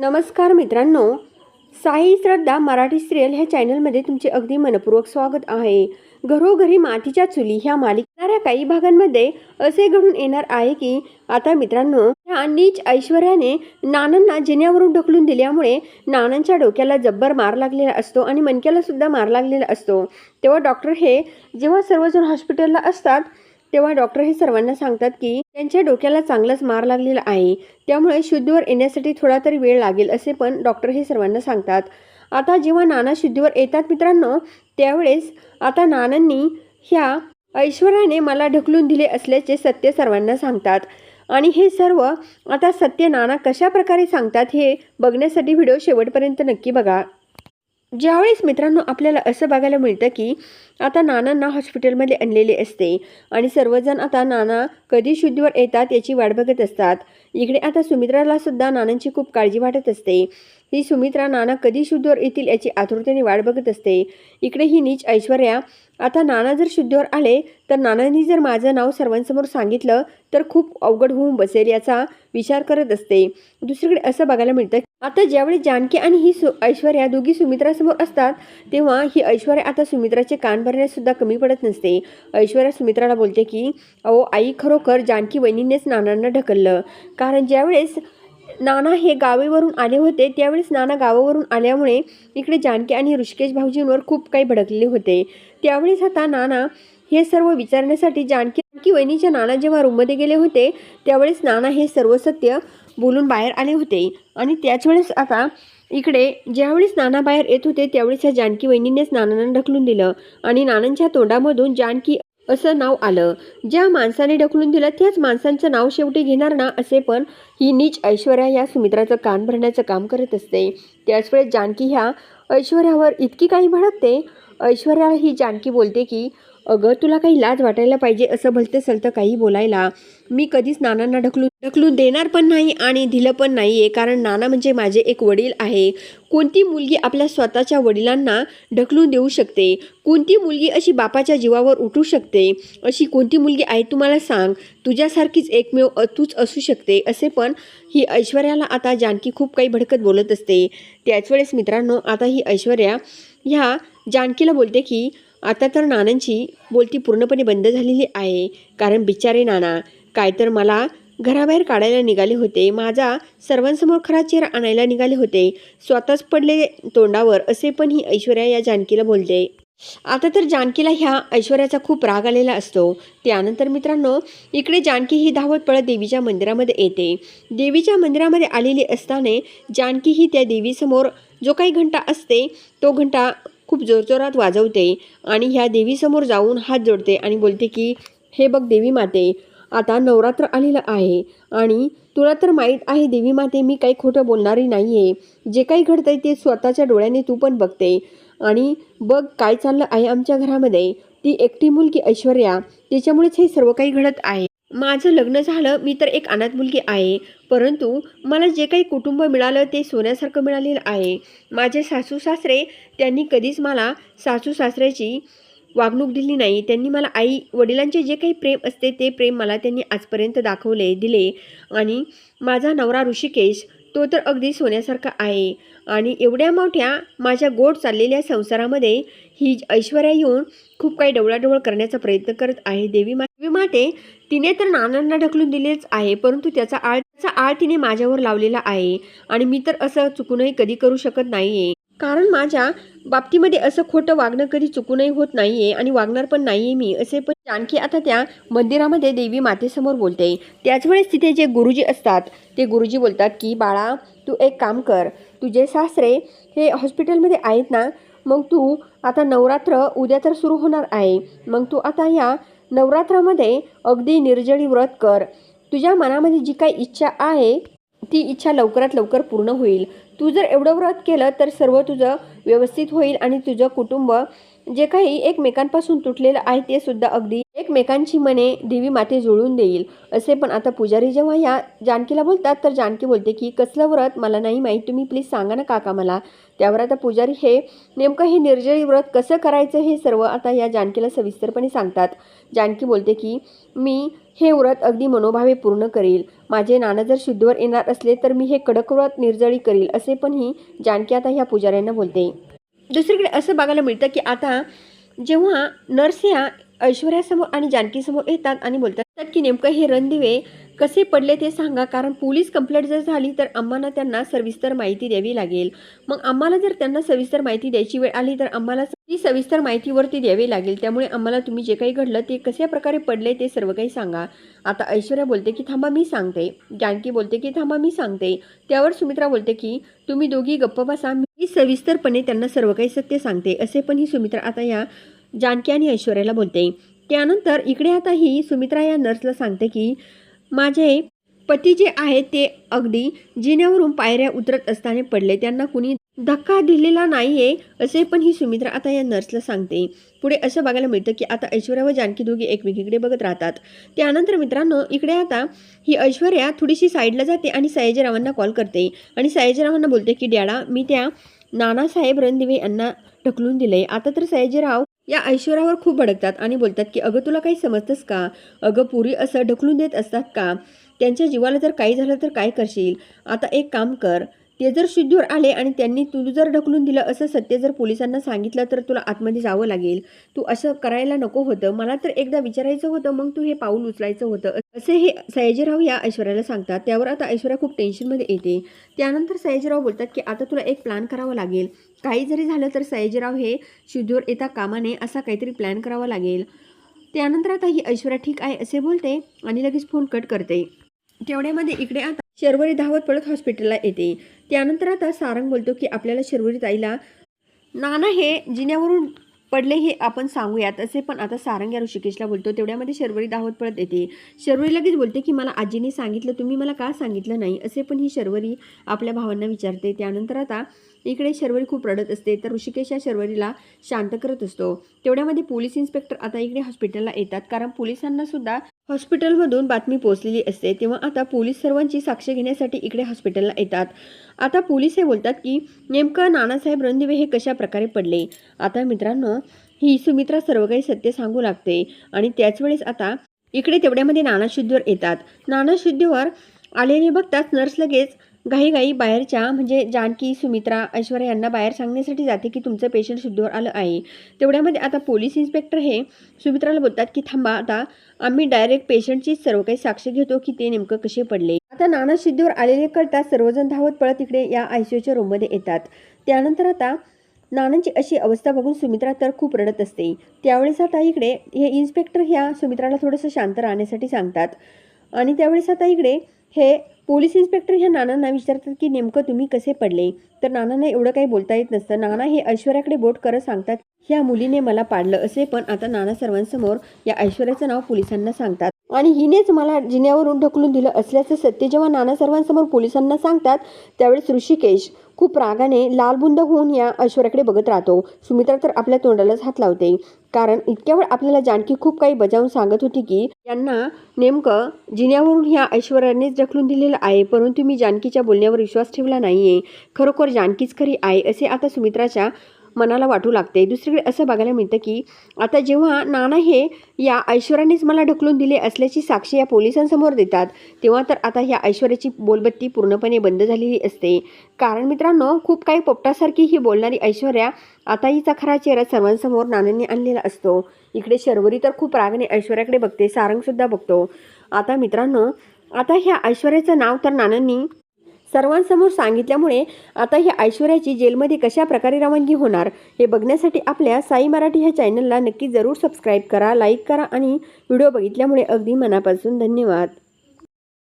नमस्कार मित्रांनो. साई श्रद्धा मराठी सिरियल ह्या चॅनलमध्ये तुमचे अगदी मनपूर्वक स्वागत आहे. घरोघरी मातीच्या चुली ह्या मालिकाऱ्या काही भागांमध्ये असे घडून येणार आहे की आता मित्रांनो ह्या नीच ऐश्वर्याने नानांना जिन्यावरून ढकलून दिल्यामुळे नानांच्या डोक्याला जब्बर मार लागलेला असतो आणि मणक्याला सुद्धा मार लागलेला असतो. तेव्हा डॉक्टर हे जेव्हा सर्वजण हॉस्पिटलला असतात तेव्हा डॉक्टर हे सर्वांना सांगतात की त्यांच्या डोक्याला चांगलाच मार लागलेला आहे. त्यामुळे शुद्धीवर येण्यासाठी थोडा तरी वेळ लागेल असे पण डॉक्टर हे सर्वांना सांगतात. आता जेव्हा नाना शुद्धीवर येतात मित्रांनो त्यावेळेस आता नानांनी ह्या ऐश्वर्याने मला ढकलून दिले असल्याचे सत्य सर्वांना सांगतात. आणि हे सर्व आता सत्य नाना कशा प्रकारे सांगतात हे बघण्यासाठी व्हिडिओ शेवटपर्यंत नक्की बघा. ज्यावेळेस मित्रांनो आपल्याला असं बघायला मिळतं की आता नानांना हॉस्पिटलमध्ये आणलेले असते आणि सर्वजण आता नाना कधी शुद्धीवर येतात याची वाट बघत असतात. इकडे आता सुमित्राला सुद्धा नानांची खूप काळजी वाटत असते. ही सुमित्रा नाना कधी शुद्धवर येतील याची आतुरतेने वाट बघत असते. इकडे ही नीच ऐश्वर्या आता नाना जर शुद्धवर आले तर नानांनी जर माझं नाव सर्वांसमोर सांगितलं तर खूप अवघड होऊन बसेल याचा विचार करत असते. दुसरीकडे असं बघायला मिळतं आता ज्यावेळी जानकी आणि ही सु ऐश्वर्या दोघी सुमित्रासमोर असतात तेव्हा ही ऐश्वर्या आता सुमित्राचे कान भरण्यासुद्धा कमी पडत नसते. ऐश्वर्या सुमित्राला बोलते की अहो आई खरोखर जानकी वहिनीनेच नानांना ढकललं. कारण ज्यावेळेस नाना हे गावेवरून आले होते. त्यावेळेस नाना गावावरून आल्यामुळे इकडे जानकी आणि ऋषिकेश भाऊजींवर खूप काही भडकलेले होते. त्यावेळेस आता नाना हे सर्व विचारण्यासाठी जानकी जानकी वहिनीच्या नाना जेव्हा रूममध्ये गेले होते त्यावेळेस नाना हे सर्व सत्य बोलून बाहेर आले होते. आणि त्याच वेळेस आता इकडे ज्यावेळेस नाना बाहेर येत होते त्यावेळेस या जानकी वहिनीनेच नानांना ढकलून दिलं. आणि नानांच्या तोंडामधून जानकी असं नाव आलं. ज्या माणसाने ढकलून दिलं त्याच माणसांचं नाव शेवटी घेणार ना असे पण ही नीच ऐश्वर्या या सुमित्राचं कान भरण्याचं काम करत असते. त्याच वेळेस जानकी ह्या ऐश्वर्यावर इतकी काही भडकते. ऐश्वर्या ही जानकी बोलते की अगं तुला काही लाज वाटायला पाहिजे असं भलतं सलतं काही बोलायला. मी कधीच नानांना ढकलून ढकलून देणार पण नाही आणि दिलं पण नाही आहे कारण नाना म्हणजे माझे एक वडील आहे. कोणती मुलगी आपल्या स्वतःच्या वडिलांना ढकलून देऊ शकते? कोणती मुलगी अशी बापाच्या जीवावर उठू शकते? अशी कोणती मुलगी आहे तुम्हाला सांग तुझ्यासारखीच एकमेव तूच असू शकते असे पण ही ऐश्वर्याला आता जानकी खूप काही भडकत बोलत असते. त्याच वेळेस मित्रांनो आता ही ऐश्वर्या ह्या जानकीला बोलते की आता तर नानांची बोलती पूर्णपणे बंद झालेली आहे. कारण बिचारे नाना काय तर मला घराबाहेर काढायला निघाले होते. माझा सर्वांसमोर खरा चेहरा आणायला निघाले होते. स्वतःच पडले तोंडावर असे पण ही ऐश्वर्या या जानकीला बोलते. आता तर जानकीला ह्या ऐश्वर्याचा खूप राग आलेला असतो. त्यानंतर मित्रांनो इकडे जानकी ही धावत पळत देवीच्या मंदिरामध्ये येते. देवीच्या मंदिरामध्ये आलेली असताना जानकी ही त्या देवीसमोर जो काही घंटा असते तो घंटा खूप जोरजोरात वाजवते आणि ह्या देवीसमोर जाऊन हात जोडते आणि बोलते की हे बघ देवी माते आता नवरात्र आलेलं आहे आणि तुला तर माहीत आहे देवी माते मी काही खोटं बोलणारी नाही आहे जे काही घडतंय ते स्वतःच्या डोळ्याने तू पण बघते. आणि बघ काय चाललं आहे आमच्या घरामध्ये. ती एकटी मुलगी ऐश्वर्या त्याच्यामुळेच हे सर्व काही घडत आहे. माझं लग्न झालं मी तर एक अनाथ मुलगी आहे. परंतु मला जे काही कुटुंब मिळालं ते सोन्यासारखं मिळालेलं आहे. माझे सासू सासरे त्यांनी कधीच मला सासू सासऱ्याची वागणूक दिली नाही. त्यांनी मला आई वडिलांचे जे काही प्रेम असते ते प्रेम मला त्यांनी आजपर्यंत दाखवले दिले. आणि माझा नवरा ऋषिकेश तो तर अगदी सोन्यासारखा आहे. आणि एवढ्या मोठ्या माझ्या गोड चाललेल्या संसारामध्ये ही ऐश्वर्या येऊन खूप काही डवळाडवळ करण्याचा प्रयत्न करत आहे. देवी मा माटे माते तिने तर नानांना ढकलून दिलेच आहे परंतु त्याचा आळ त्याचा आळ तिने माझ्यावर लावलेला आहे आणि मी तर असं चुकूनही कधी करू शकत नाहीये. कारण माझ्या बाबतीमध्ये असं खोटं वागणं कधी चुकूनही होत नाहीये आणि वागणार पण नाहीये मी असे पण जानकी आता त्या मंदिरामध्ये देवी मातेसमोर बोलते. त्याच वेळेस तिथे जे गुरुजी असतात ते गुरुजी बोलतात की बाळा तू एक काम कर तुझे सासरे हे हॉस्पिटलमध्ये आहेत ना मग तू आता नवरात्र उद्या तर सुरू होणार आहे मग तू आता या नवरात्रामध्ये अगदी निर्जळी व्रत कर. तुझ्या मनामध्ये जी काही इच्छा आहे ती इच्छा लवकरात लवकर पूर्ण होईल. तू जर एवढं व्रत केलं तर सर्व तुझं व्यवस्थित होईल आणि तुझं कुटुंब जे काही एकमेकांपासून तुटलेलं आहे ते सुद्धा अगदी एकमेकांची मने देवी माते जुळून देईल. असे पण आता पुजारी जेव्हा या जानकीला बोलतात तर जानकी बोलते की कसलं व्रत? मला नाही माहीत. तुम्ही प्लीज सांगा ना काका मला. त्यावर आता पुजारी हे नेमकं हे निर्जळी व्रत कसं करायचं हे सर्व आता या जानकीला सविस्तरपणे सांगतात. जानकी बोलते की मी हे व्रत अगदी मनोभावे पूर्ण करील. माझे नाना जर शुद्धवर येणार असले तर मी हे कडक व्रत निर्जळी करील. असे पण ही जानकी आता ह्या पुजाऱ्यांना बोलते. दुसरीकडे असं बघायला मिळतं की आता जेव्हा नर्स ह्या ऐश्वर्यासमोर आणि जानकीसमोर येतात आणि बोलतात की नेमकं हे रणदिवे कसे पडले ते सांगा कारण पोलीस कंप्लेंट जर झाली तर आम्हाला त्यांना सविस्तर माहिती द्यावी लागेल. मग आम्हाला जर त्यांना सविस्तर माहिती द्यायची वेळ आली तर आम्हाला ती सविस्तर माहितीवरती द्यावी लागेल. त्यामुळे आम्हाला तुम्ही जे काही घडलं ते कशा प्रकारे पडले ते सर्व काही सांगा. आता ऐश्वर्या बोलते की थांबा मी सांगते. जानकी बोलते की थांबा मी सांगते. त्यावर सुमित्रा बोलते की तुम्ही दोघी गप्प बसा सविस्तरपणे त्यांना सर्व काही सत्य सांगते असे पण ही सुमित्रा आता या जानकी आणि ऐश्वर्याला बोलते. त्यानंतर इकडे आता ही सुमित्रा या नर्सला सांगते की माझे पती जे आहेत ते अगदी जिन्यावरून पायऱ्या उतरत असताना पडले. त्यांना कुणी धक्का दिलेला नाही आहे असे पण ही सुमित्रा आता या नर्सला सांगते. पुढे असं बघायला मिळतं की आता ऐश्वर्या व जानकी दोघी एकमेकीकडे बघत राहतात. त्यानंतर मित्रांनो इकडे आता ही ऐश्वर्या थोडीशी साईडला जाते आणि सयाजीरावांना कॉल करते. आणि सयाजीरावांना बोलते की डॅडा मी त्या नानासाहेब रणदिवे यांना ढकलून दिले आता तर सयाजीराव या ऐश्वर्यावर खूप भडकतात आणि बोलतात की अगं तुला काही समजतंस का? अगं पुरी असं ढकलून देत असतात का? त्यांच्या जीवाला जर काही झालं तर काय करशील? आता एक काम कर ते जर शुद्धीवर आले आणि त्यांनी तुझं जर ढकलून दिलं असं सत्य जर पोलिसांना सांगितलं तर तुला आतमध्ये जावं लागेल. तू असं करायला नको होतं. मला तर एकदा विचारायचं होतं मग तू हे पाऊल उचलायचं होतं. असे हे सयाजीराव या ऐश्वर्याला सांगतात. त्यावर आता ऐश्वर्या खूप टेन्शनमध्ये येते. त्यानंतर सयाजीराव बोलतात की आता तुला एक प्लॅन करावा लागेल. काही जरी झालं तर सयाजीराव हे शुद्धीवर येता कामाने असा काहीतरी प्लॅन करावा लागेल. त्यानंतर आता ही ऐश्वर्या ठीक आहे असे बोलते आणि लगेच फोन कट करते. तेवढ्यामध्ये इकडे आता शर्वरी धावत पडत हॉस्पिटलला येते. त्यानंतर आता सारंग बोलतो की आपल्याला शर्वरी ताईला नाना हे जिन्यावरून पडले हे आपण सांगूयात. असे पण आता सारंग या ऋषिकेशला बोलतो. तेवढ्यामध्ये शर्वरी दाहोत पडत येते. शर्वरी लगेच बोलते की मला आजीने सांगितलं तुम्ही मला का सांगितलं नाही? असे पण ही शर्वरी आपल्या भावांना विचारते. त्यानंतर आता इकडे शर्वरी खूप रडत असते तर ऋषिकेश या शर्वरीला शांत करत असतो. तेवढ्यामध्ये पोलीस इन्स्पेक्टर आता इकडे हॉस्पिटलला येतात कारण पोलिसांनासुद्धा हॉस्पिटलमधून बातमी पोहोचलेली असते तेव्हा आता पोलीस सर्वांची साक्ष घेण्यासाठी इकडे हॉस्पिटलला येतात. आता पोलीस हे बोलतात की नेमकं नानासाहेब रणदिवे हे कशा प्रकारे पडले? आता मित्रांनो ही सुमित्रा सर्व काही सत्य सांगू लागते आणि त्याच वेळेस आता इकडे तेवढ्यामध्ये नानाशुद्धीवर येतात. नानाशुद्धीवर आलेले बघताच नर्स लगेच घाईघाई बाहेरच्या म्हणजे जानकी सुमित्रा ऐश्वर्या यांना बाहेर सांगण्यासाठी जाते की तुमचं पेशंट शुद्धीवर आलं आहे. तेवढ्यामध्ये आता पोलीस इन्स्पेक्टर हे सुमित्राला बोलतात की थांबा आता आम्ही डायरेक्ट पेशंटची सर्व काही साक्ष घेतो की ते नेमकं कसे पडले? आता नाना शुद्धीवर आलेले कळतात सर्वजण धावत पळत इकडे या आयसीयूच्या रूममध्ये येतात. त्यानंतर आता नानांची अशी अवस्था बघून सुमित्रा तर खूप रडत असते. त्यावेळेस आता इकडे हे इन्स्पेक्टर ह्या सुमित्राला थोडंसं शांत राहण्यासाठी सांगतात. आणि त्यावेळेस आता इकडे हे पोलीस इन्स्पेक्टर ह्या नानांना विचारतात की नेमकं तुम्ही कसे पडले? तर नानांना एवढं काही बोलता येत नसतं. नाना हे ऐश्वर्याकडे बोट करत सांगतात ह्या मुलीने मला पाडलं असे पण आता नाना सर्वांसमोर या ऐश्वर्याचं नाव पोलिसांना सांगतात. आणि हिनेच मला जिन्यावरून ढकलून दिलं असल्याचं सत्य जेव्हा नाना सर्वांसमोर पोलिसांना सांगतात त्यावेळेस ऋषिकेश खूप रागाने लालबुंद होऊन या ऐश्वर्याकडे बघत राहतो. सुमित्रा तर आपल्या तोंडालाच हात लावते. कारण इतक्या वेळ आपल्याला जानकी खूप काही बजावून सांगत होती की यांना नेमकं जिन्यावरून ह्या ऐश्वर्यानेच ढकलून दिलेलं आहे परंतु मी जानकीच्या बोलण्यावर विश्वास ठेवला नाहीये. खरोखर जानकीच खरी आहे असे आता सुमित्राच्या मनाला वाटू लागते. दुसरीकडे असं बघायला मिळतं की आता जेव्हा नाना हे या ऐश्वर्यानेच मला ढकलून दिले असल्याची साक्षी या पोलिसांसमोर देतात तेव्हा तर आता ह्या ऐश्वर्याची बोलबत्ती पूर्णपणे बंद झालेली असते. कारण मित्रांनो खूप काही पोपटासारखी ही बोलणारी ऐश्वर्या आता हिचा खरा चेहरा सर्वांसमोर नानांनी आणलेला असतो. इकडे शर्वरी तर खूप रागाने ऐश्वर्याकडे बघते सारंगसुद्धा बघतो. आता मित्रांनो आता ह्या ऐश्वर्याचं नाव तर नानांनी सर्वांसमोर सांगितल्यामुळे आता ह्या ऐश्वर्याची जेलमध्ये कशा प्रकारे रवानगी होणार हे बघण्यासाठी आपल्या साई मराठी ह्या चॅनलला नक्की जरूर सबस्क्राईब करा लाईक करा आणि व्हिडिओ बघितल्यामुळे अगदी मनापासून धन्यवाद.